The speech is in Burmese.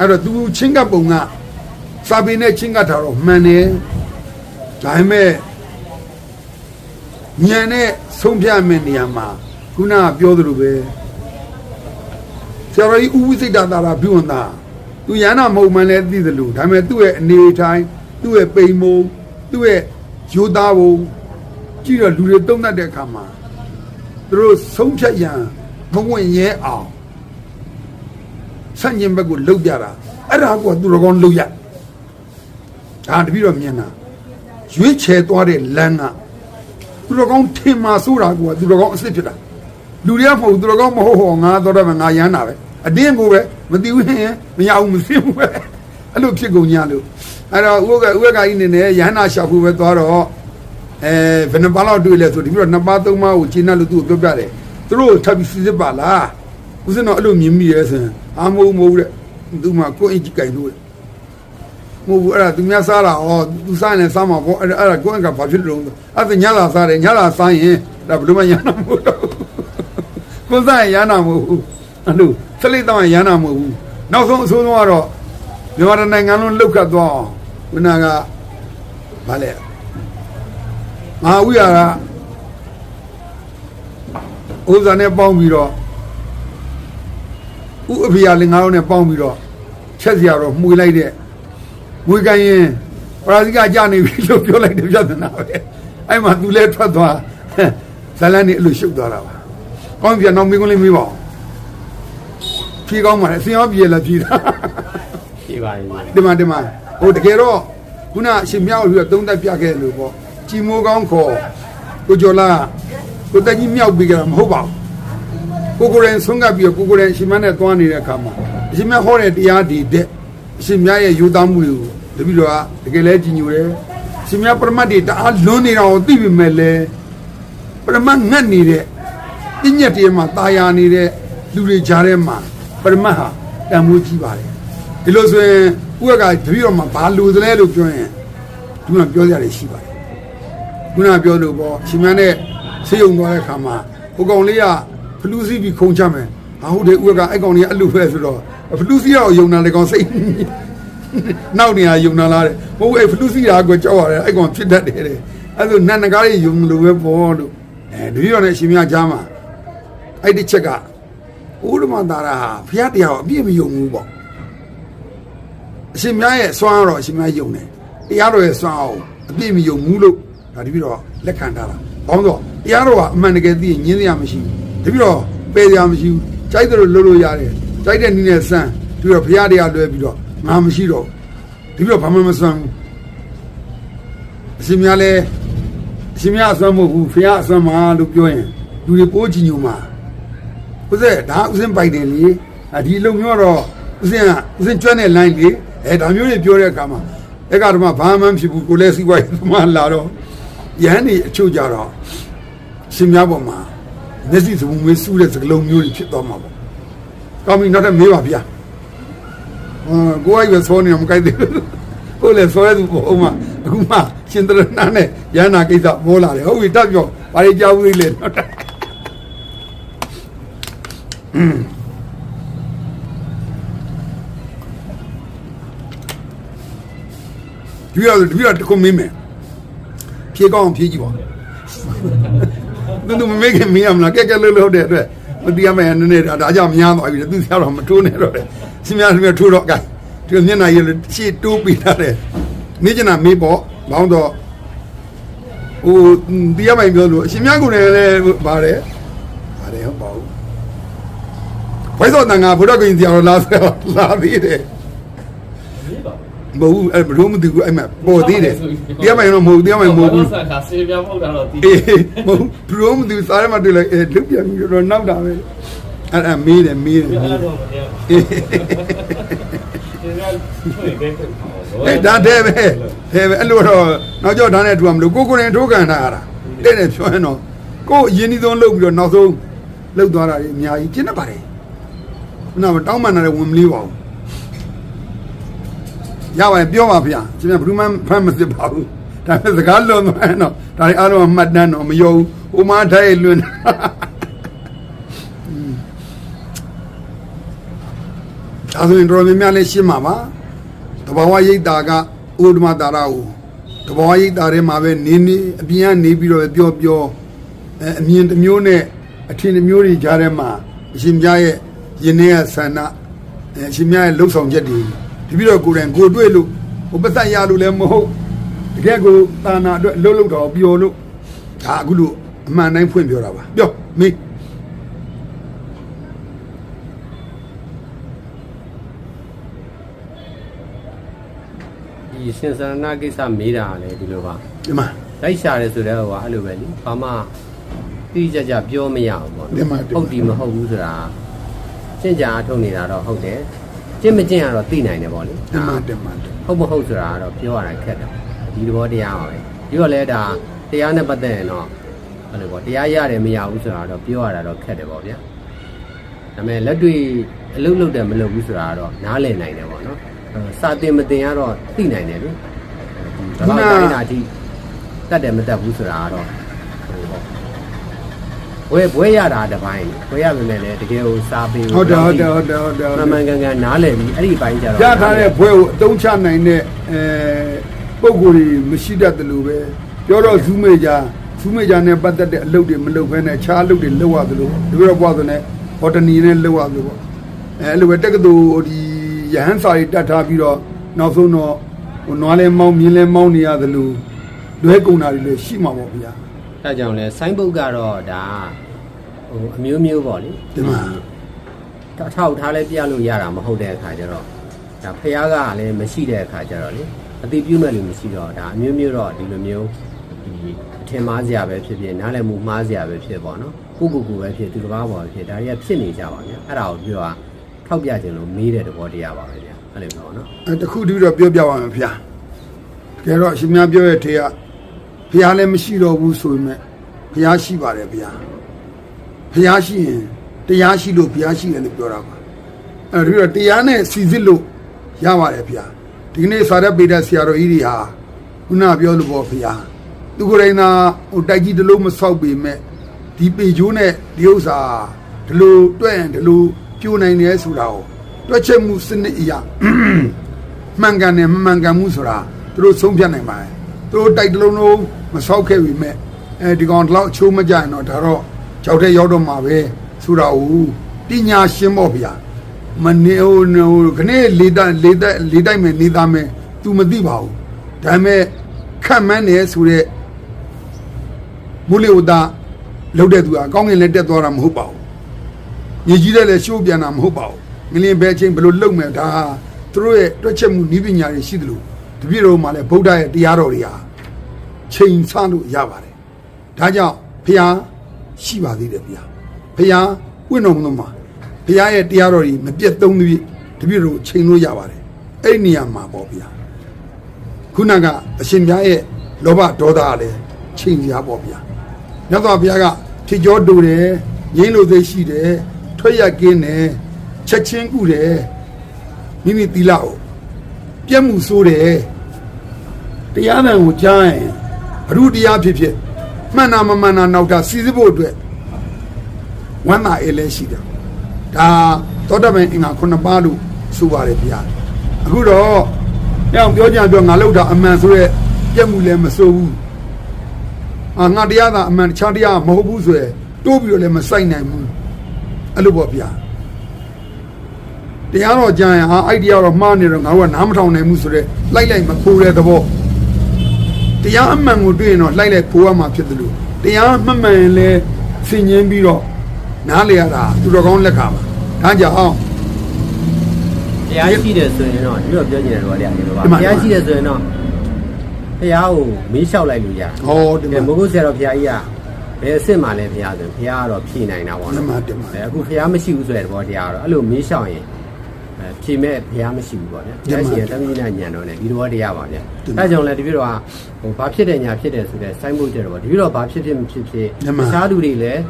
အဲ့တော့သူချင်းကပ်ပုံကစာပေနဲ့ချင်းကပ်တာတော့မှန်တယ်ဒါပေမဲ့ညံနဲ့ဆုံးဖြတ်မယ့်နေရာမှာခုနကပြောသလိုပဲဆရာတော်ကြီးဦးဝိစိတ်တာတာရာပြုဝန်သားသူရဟနာမဟုတ်မှန်းလည်းသိသလိုဒါပေမဲ့သူ့ရဲ့အနေအထိုင်သူ့ရဲ့ပိန်မုံသူ့ရဲ့ရိုးသားပုံကြည့်တော့လူတွေတုံ့တက်တဲ့အခါမှာသူတို့ဆုံးဖြတ်ရန်မဝင်ရဲအောင် ဆန့်ကျင်ဘက်ကိုလှုပ်ကြတာအဲ့ဒါကသူတော်ကောင်းလှုပ်ရဒါတပည့်တော်မြင်တာရွေးချယ်သွားတဲ့လမ်းကသူတော်ကောင်းထင်မှာဆိုတာကသူတော်ကောင်းအစ်စ်ဖြစ်တာလူတွေကမဟုတ်သူတော်ကောင်းမဟုတ်ဟောငါတော့တယ်ငါရမ်းတာပဲအတင်းကိုပဲမသိဘူးဟင်မရဘူးမသိဘူးပဲအဲ့လိုဖြစ်ကုန်ကြလို့အဲ့တော့ဥက္ကဥက္ကကြီးနေနဲ့ရဟန္တာရှာဖို့ပဲသွားတော့အဲဘယ်နှပါလောက်တွေ့လဲဆိုဒီပြီးတော့နှစ်ပါးသုံးပါးကိုရှင်းတယ်လို့သူ့ကိုပြောပြတယ်သူတို့ထပ်ပြီးစစ်စစ်ပါလား ဦးစင်းတော့အဲ့လိုမြင်မိရဲဆိုရင်အာမဟုတ်မဟုတ်တဲ့သူမှကိုယ်အင်ကြီးကင်လို့မဟုတ်ဘူးအဲ့ဒါသူများစားတာဩသူစားရင်စားမှာပေါ့အဲ့ဒါအဲ့ဒါကိုယ့်အကဘာဖြစ်လို့လဲအဲ့ဒါညလာစားတယ်ညလာစားရင်ဒါဘယ်လိုမှရနာမဟုတ်တော့ဘူးကိုယ်စားရင်ရနာမဟုတ်ဘူးအဲ့လိုစလိတ်တော့ရနာမဟုတ်ဘူးနောက်ဆုံးအဆိုးဆုံးကတော့မြန်မာနိုင်ငံလုံးလှုပ်ခတ်သွားအောင်ခုနကဗာလဲမဟာဝိဟာရဥဇာနဲ့ပေါင်းပြီးတော့ ဥအဖေရလည်းငါတို့နဲ့ပေါင်းပြီးတော့ချက်စရာတော့မှုလိုက်တဲ့မွေးကိုင်းရင် ပရာဇိကကြနေပြီလို့ပြောလိုက်တယ်ပြဿနာပဲအဲ့မှာသူလဲထွက်သွားဇလန်နေအဲ့လိုရှုပ်သွားတာပါကောင်းပြန်တော့မင်းကလေးမေးပါဦးဖြေကောင်းပါလေအစင်ရောပြေလာပြေတာပြပါရင်ဒီမှာဒီမှာဟိုတကယ်တော့ခုနအရှင်မြောက်ပြီးတော့သုံးသက်ပြခဲ့လို့ပေါ့ကြည်မိုးကောင်းခေါ်ကိုကျော်လာကိုတက်ကြီးမြောက်ပြီးကြတာမဟုတ်ပါဘူး ကိုကိုယ်ရင်ဆုံးကပ်ပြီးတော့ကိုကိုယ်ရင်အရှင်မနဲ့သွားနေတဲ့အခါမှာအရှင်မဟောတဲ့တရားဒီတဲ့အရှင်မြတ်ရဲ့ယူသားမှုတွေကိုတပည့်တော်ကတကယ်လဲကြည်ညိုတယ်အရှင်မြတ်ပရမတ်တွေတအားလွန်းနေတာကိုသိပြီမဲ့လဲပရမတ်ငတ်နေတဲ့ပြညတ်တွေမှာตายာနေတဲ့လူတွေကြားထဲမှာပရမတ်ဟာတန်ဖိုးကြီးပါတယ် ဒီလိုဆိုရင်ဥက္ကတပည့်တော်မှာဘာလို့သလဲလို့ပြောရင်ဒီမှာပြောကြရတယ်ရှိပါတယ်ခုနကပြောလို့ပေါ့ရှင်မန်းနဲ့ဆေးရုံသွားတဲ့ခါမှာဟိုကောင်လေးက ဖလူးစီးပြီးခုံချမယ်ဟာဟုတ်တယ်ဥက္ကအဲ့ကောင်လေးကအလူပဲဆိုတော့ဖလူးစီးတော့ယုံနာလေကောင်စိတ်နောက်နေရယုံနာလားတဲ့မဟုတ်အဲ့ဖလူးစီးတာကိုကြောက်ရတယ်အဲ့ကောင်ဖြစ်တတ်တယ်တဲ့အဲ့လိုနတ်နဂါးတွေယုံလို့ပဲပေါ့လို့အဲတပည့်တော်နဲ့ရှင်မကြားမှာအဲ့ဒီချက်ကဥရမသာရဟာဖျားတရားကိုအပြည့်မယုံဘူးပေါ့အရှင်မြတ်ရဲ့စွမ်းအားတော့အရှင်မြတ်ယုံတယ်တရားတော်ရဲ့စွမ်းအားကိုအပြည့်မယုံဘူးလို့ဒါတပြီးတော့လက်ခံထားတာဘောင်းတော့တရားတော်ကအမှန်တကယ်သိရင်ညင်းစရာမရှိဘူး တပြီးတော့ပယ်စရာမရှိဘူးကြိုက်တယ်လို့လုပ်လို့ရတယ်ကြိုက်တဲ့နည်းနဲ့စမ်းတပြီးတော့ဘုရားတရားလွဲပြီးတော့ငါမရှိတော့တပြီးတော့ဘာမှမစွမ်းဘူးအရှင်မြတ်လည်းအရှင်မြတ်အစွမ်းမဟုတ်ဘူးဘုရားအစွမ်းမှာလို့ပြောရင်လူတွေပိုးကြည့်ညိုမှာဦးစဲဒါဦးစင်းပိုက်တယ်လေအဒီလုံမျိုးတော့ဦးစင်းကဦးစင်းကျွမ်းတဲ့ line လေအဲဒါမျိုးတွေပြောတဲ့အခါမှာအဲ့ကတော့မှဘာမှမဖြစ်ဘူးကိုလည်းစီးပွားရေးသမားလာတော့ရဟန်းနေအချို့ကြတော့ရှင်များပေါ်မှာ မျက်စိစပူမေးစူးတဲ့စကလုံးမျိုးတွေဖြစ်သွားမှာပေါ့ကောင်းပြီနောက်ထပ်မေးပါဗျာဟောကိုယ်ကပဲစောနေမှာမကြိုက်သေးဘူးကိုယ်လည်းစောရသူပေါ့ဥမာအခုမှရှင်တရဏနဲ့ရဟန္တာကိစ္စပေါ်လာတယ်ဟုတ်ပြီတက်ပြောဘာတွေကြောက်သေးလဲနောက်ထပ်ဒီရဒီရတခုမင်းမယ်ဖြေကောင်းဖြေကြည့်ပါ သူတို့မမေးခင်မင်းရမလားကဲကဲလို့လို့တဲ့အတွက်မတီးရမယ်နည်းနည်းဒါကြောင့်များသွားပြီသူဆရာတော်မထိုးနဲ့တော့တယ်စင်များစင်များထိုးတော့ကဲဒီမျက်နှာရည်ရှေ့တိုးပြီးထားတယ်နေကျင်တာမေးပေါ့ဘောင်းတော့ဟိုတီးရမယ်ပြောလို့အရှင်များကိုလည်းပါတယ်ပါတယ်ဟုတ်ပါဘူးဘိုးစောတန်ကဘုရားကိုရင်ဆရာတော်လာဆရာလာသေးတယ် မဟုတ်ဘူးအဲ့ဘလို့မသိဘူးအဲ့မှာပေါ်သေးတယ်တရားမိုင်တော့မဟုတ်တရားမိုင်မဟုတ်ဘူးဆက်ခါစေပြမဟုတ်တာတော့တီးအေးမဟုတ်ဘလို့မသိဘူးစားရမှတွေ့လိုက်အဲလုတ်ပြန်ပြီးတော့နောက်တာပဲအဲ့အဲ့မေးတယ်မေးတယ်အဲ့မေးတယ်တော့မရအေးဘူးဒီကထွေးပဲဖြစ်ပါတော့အဲ့ဒါတဲ့ပဲတဲ့ပဲအဲ့လိုတော့နောက်ကျောဒါနဲ့ထူရမလို့ကိုကိုရင်ထိုးကန်တာရတာတဲ့တယ်ပြောရင်တော့ကိုအရင်ဒီဆုံးလုတ်ပြီးတော့နောက်ဆုံးလုတ်သွားတာကြီးအများကြီးကျင်းနေပါတယ်ခုနကတောင်းပန်တာလည်းဝင်မလေးပါဘူး ရပါတယ်ပြောပါဗျာကျွန်တော်ဘယ်သူမှဖမ်းမစစ်ပါဘူးဒါပေမဲ့စကားလွန်သွားရင်တော့ဒါတွေအားလုံးကမှတ်တမ်းတော့မယုံဘူးဟိုမှာထိုင်လွန်တာဒီကထွေးပဲဖြစ်ပါတော့ဟွန်းဒီကထွေးပဲဖြစ်ပါတော့ဒီပြတော့တခုမင်းမယ်ဖြေကောင်းဖြေကြည့်ပါဒီကထွေးပဲဖြစ်ပါတော့တခုမင်းမယ်ဒီကထွေးပဲဖြစ်ပါတော့ဖြေကောင်းဖြေကြည့်ပါဒါဆိုရင်တော်တော်များများလည်းရှင်းမှာပါတဘာဝရိတ်တာကဥဒ္ဓမတာရဟုတဘာဝရိတ်တာထဲမှာပဲနေနေအပြင်ကနေပြီးတော့ပြောပြောအဲအမြင်တစ်မျိုးနဲ့အထင်တစ်မျိုးတွေကြားထဲမှာအရှင်မြတ်ရဲ့ယင်းရဲ့ဆန္ဒအဲအရှင်မြတ်ရဲ့လှုပ်ဆောင်ချက်တွေ တပြီးတော့ကိုယ်တိုင်ကိုယ်တွေ့လို့ဟိုပတ်သက်ရလို့လည်းမဟုတ်တကယ်ကိုတာနာအတွက်လှုပ်လှုပ်တော့ပြောလို့ဒါအခုလို့အမှန်တိုင်းဖွင့်ပြောတာပါပြောမေးဒီရှင်စရဏကိစ္စမေးတာကလည်းဒီလိုပါဒီမှာလိုက်ရှာတယ်ဆိုတော့ဟိုအဲ့လိုပဲလीဘာမှတိကျကျပြောမရဘူးပေါ့ဒီမှာဒီမှာဟုတ်ဒီမဟုတ်ဘူးဆိုတာရှင်းကြအထုတ်နေတာတော့ဟုတ်တယ် ကျင့်မကျင့်ကတော့သိနိုင်တယ်ပေါ့လေတင်မတင်မတင်ဟုတ်မဟုတ်ဆိုတာကတော့ပြောရတာခက်တယ်ဒီသဘောတရားပါပဲပြီးတော့လဲဒါတရားနဲ့ပတ်သက်ရင်တော့အဲ့လိုပေါ့တရားရတယ်မရဘူးဆိုတာတော့ပြောရတာတော့ခက်တယ်ပေါ့ဗျာဒါပေမဲ့လက်တွေ့အလုပ်လုပ်တယ်မလုပ်ဘူးဆိုတာကတော့နားလည်နိုင်တယ်ပေါ့နော်အဲစာတင်မတင်ကတော့သိနိုင်တယ်လေဒီဘာလို့တိုင်းတာအထိတတ်တယ်မတတ်ဘူးဆိုတာကတော့ဟိုပေါ့ ဘွဲဘွဲရတာတစ်ပိုင်းဘွဲရပါမယ်လေတကယ်ကိုစာပေကိုဟုတ်တယ်ဟုတ်တယ်ဟုတ်တယ်ဟုတ်တယ်မှန်မှန်ကန်ကန်နားလည်ပြီးအဲ့ဒီဘိုင်းကြတော့ရထားတဲ့ဘွဲကိုအတုံးချနိုင်တဲ့အဲပုံကိုယ်ကြီးမရှိတတ်တယ်လို့ပဲပြောတော့ဇူးမေဂျာဇူးမေဂျာနဲ့ပတ်သက်တဲ့အလုပ်တွေမလုပ်ဘဲနဲ့ခြားအလုပ်တွေလုပ်ရတယ်လို့ဒီလိုတော့ပြောတဲ့ဟော်တနီနဲ့လုပ်ရတယ်ပေါ့အဲအဲ့လိုပဲတက္ကသိုလ်ဒီရဟန်းစာရီတတ်ထားပြီးတော့နောက်ဆုံးတော့ဟိုနွားလဲမောင်းမြင်းလဲမောင်းနေရတယ်လို့လွဲကုန်တာတွေလည်းရှိမှာပေါ့ဗျာ အဲကြောင့်လဲဆိုင်းဘုတ်ကတော့ဒါဟိုအမျိုးမျိုးပေါ့လေဒီမှာတထောက်ထားလဲပြလို့ရတာမဟုတ်တဲ့အခါကျတော့ဒါဖះကလည်းမရှိတဲ့အခါကျတော့လေအတိပြုမဲ့လူမရှိတော့ဒါအမျိုးမျိုးတော့ဒီလိုမျိုးဒီအထင်မှားစရာပဲဖြစ်ဖြစ်နားလည်မှုမှားစရာပဲဖြစ်ပေါ့နော်ကိုကိုကိုပဲဖြစ်သူတစ်ပါးပေါ်ပဲဖြစ်ဒါတွေကဖြစ်နေကြပါဗျာအဲ့ဒါကိုပြောတာထောက်ပြခြင်းလို့မေးတဲ့သဘောတရားပါပဲဗျာအဲ့လိုပေါ့နော်အဲတခုတည်းတော့ပြောပြပါမယ်ဗျာတကယ်တော့အရှင်များပြောရဲ့ထေက ဘုရားလည်းမရှိတော့ဘူးဆိုပေမဲ့ဘုရားရှိပါတယ်ဗျာဘုရားရှိရင်တရားရှိလို့ဘုရားရှိတယ်လို့ပြောတာပါအဲဒီတော့တရားနဲ့စီစစ်လို့ရပါတယ်ဗျာဒီကနေ့စာရက်ပေတဲ့ဆရာတော်ကြီးတွေဟာခုနပြောလို့ပေါ့ဗျာသူကိုယ်တိုင်သာဟိုတိုက်ကြီးတစ်လုံးမဆောက်ပေမဲ့ဒီပေချိုးနဲ့ဒီဥစ္စာဒီလိုတွဲ့ရင်ဒီလိုပြိုနိုင်တယ်ဆိုတာကိုတွက်ချက်မှုစနစ်အရာမှန်ကန်တယ်မမှန်ကန်မှုဆိုတာသူတို့ဆုံးဖြတ်နိုင်ပါတယ် သူတို့တိုက်တလုံးလုံးမဆောက်ခဲ့ပြီမဲ့အဲဒီကောင်ဒီလောက်အချိုးမကြရင်တော့ဒါတော့ကြောက်တဲ့ရောက်တော့မှာပဲဆိုတာကိုပညာရှင်းဖို့ဗျာမနေဟိုဟိုခနေ့လေးတိုက်လေးတိုက်လေးတိုက်မယ်နေသားမယ် तू မသိပါဘူးဒါပေမဲ့ခတ်မှန်းနေဆိုတဲ့မူလီဝတာလောက်တဲ့သူကအကောင်းငင်လည်းတက်သွားတာမဟုတ်ပါဘူးညီကြီးတဲ့လည်းရှိုးပြန်တာမဟုတ်ပါဘူးငလင်ဘဲချင်းဘယ်လိုလုပ်မယ်ဒါဟာသူတို့ရဲ့တွက်ချက်မှုနည်းပညာတွေရှိသလို တပြည့်တော်မှာလည်းဗုဒ္ဓရဲ့တရားတော်တွေဟာချိန်ဆလို့ရပါတယ်ဒါကြောင့်ဖះရှိပါသေးတယ်ဗျာဖះဝိနော်မလို့မှာဖះရဲ့တရားတော်တွေမပြတ်သုံးသဖြင့်တပြည့်တော်ချိန်လို့ရပါတယ်အဲ့ဒီနေရာမှာပေါ့ဗျာခုနကအရှင်မြတ်ရဲ့လောဘဒေါသကလည်းချိန်စရာပေါ့ဗျာမြတ်စွာဘုရားကထစ်ကြောတူတယ်ငင်းလို့သိရှိတယ်ထွက်ရကင်းတယ်ချက်ချင်းကုတယ်မိမိသီလကိုပြတ်မှုဆိုးတယ် တရားနာကိုကြားရင်အရုတရားဖြစ်ဖြစ်မှန်တာမမှန်တာနောက်တာစီစစ်ဖို့အတွက်ဝမ်းသာအေးလဲရှိတယ်ဒါသောတပန်အင်္ဂါခုနှစ်ပါးလို့ဆိုပါတယ်ဗျာအခုတော့ညောင်ပြောကြပြောငါလောက်တာအမှန်ဆိုရဲပြတ်မှုလည်းမဆိုးဘူးအာငါတရားသာအမှန်တခြားတရားမဟုတ်ဘူးဆိုရယ်တိုးပြီးတော့လည်းမဆိုင်နိုင်ဘူးအဲ့လိုပေါ့ဗျာတရားတော်ကြရင်ဟာအဲ့တရားတော်မှားနေတော့ငါတို့ကနားမထောင်နိုင်ဘူးဆိုတော့လိုက်လိုက်မခိုးတဲ့သဘော တရားအမှန်ကိုတွေ့ရင်တော့လိုက်လိုက်ခိုးရမှာဖြစ်တယ်လို့တရားမမှန်ရင်လည်းဆင်ញင်းပြီးတော့နားလေရတာသူတော်ကောင်းလက်ခါပါဒါကြောင့်အောင်တရားရှိတယ်ဆိုရင်တော့ဒီလိုပြောချင်တယ်တော့လေဒီလိုပါဒီမှာတရားရှိတယ်ဆိုရင်တော့ဖះကိုမေးလျှောက်လိုက်လို့ရတယ်ဟောဒီကဲမှာမဟုတ်ဆရာတော်ဖះကြီးကဘယ်အစ်စ်မှလဲဖះဆိုရင်ဖះကတော့ဖြေနိုင်တာပေါ့ဒီနော်မှာဒီမှာအဲအခုဖះမရှိဘူးဆိုတဲ့သဘောတရားကတော့အဲ့လိုမေးလျှောက်ရင် အဲဖြေမဲ့ဖះမရှိဘူးပေါ့ဗျာဖះရှိရင်တမီးနာညံတော့ねဒီသဘောတရားပါဗျာအဲကြောင့်လဲတပြည့်တော့ဟိုဘာဖြစ်တယ်ညာဖြစ်တယ်ဆိုတဲ့စိုင်းဖို့ကြတော့ဒီပြည့်တော့ဘာဖြစ်ဖြစ်မဖြစ်ဖြစ်တခြားလူတွေလည်း